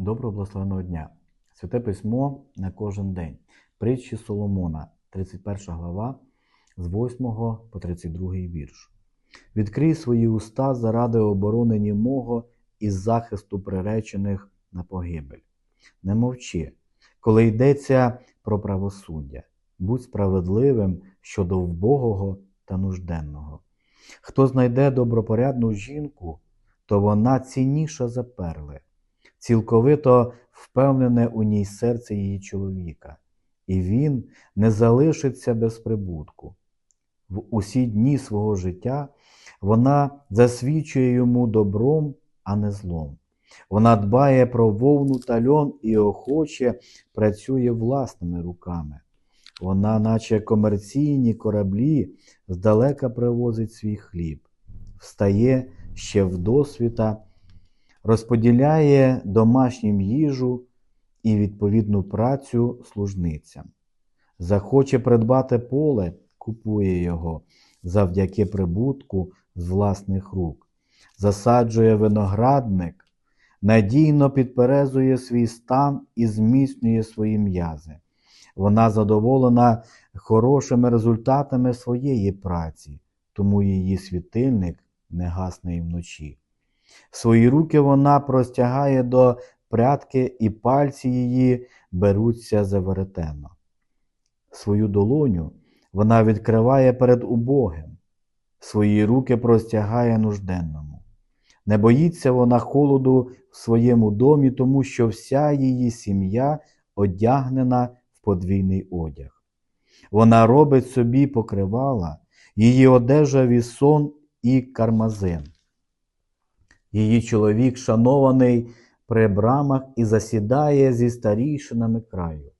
Доброго благословеного дня. Святе письмо на кожен день. Притчі Соломона, 31 глава, з 8 по 32 вірш. Відкрий свої уста заради оборони німого і захисту приречених на погибель. Не мовчи, коли йдеться про правосуддя. Будь справедливим щодо вбогого та нужденного. Хто знайде добропорядну жінку, то вона цінніша за перли, цілковито впевнене у ній серце її чоловіка, і він не залишиться без прибутку. В усі дні свого життя вона засвідчує йому добром, а не злом. Вона дбає про вовну та льон і охоче працює власними руками. Вона, наче комерційні кораблі, здалека привозить свій хліб, встає ще вдосвіта, розподіляє домашнім їжу і відповідну працю служницям. Захоче придбати поле, купує його завдяки прибутку з власних рук, засаджує виноградник, надійно підперезує свій стан і зміцнює свої м'язи. Вона задоволена хорошими результатами своєї праці, тому її світильник не гасне і вночі. Свої руки вона простягає до прядки, і пальці її беруться за веретено. Свою долоню вона відкриває перед убогим, свої руки простягає нужденному. Не боїться вона холоду в своєму домі, тому що вся її сім'я одягнена в подвійний одяг. Вона робить собі покривала, її одежа вісон і кармазин. Її чоловік шанований при брамах і засідає зі старійшинами краю.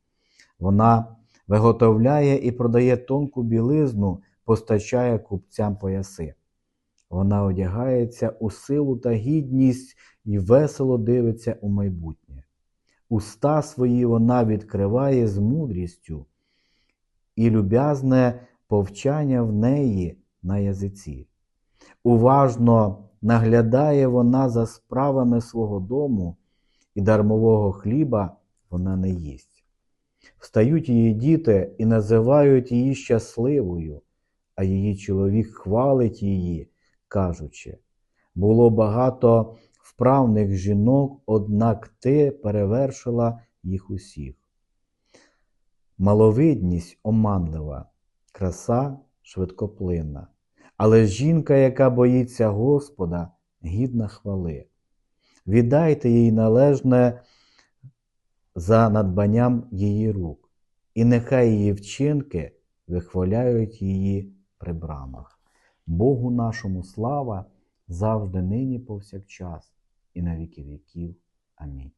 Вона виготовляє і продає тонку білизну, постачає купцям пояси. Вона одягається у силу та гідність і весело дивиться у майбутнє. Уста свої вона відкриває з мудрістю, і люб'язне повчання в неї на язиці. Уважно наглядає вона за справами свого дому, і дармового хліба вона не їсть. Встають її діти і називають її щасливою, а її чоловік хвалить її, кажучи, було багато вправних жінок, однак ти перевершила їх усіх. Маловидність оманлива, краса швидкоплинна, але жінка, яка боїться Господа, гідна хвали. Віддайте їй належне за надбанням її рук, і нехай її вчинки вихваляють її при брамах. Богу нашому слава завжди нині повсякчас і на віки віків. Амінь.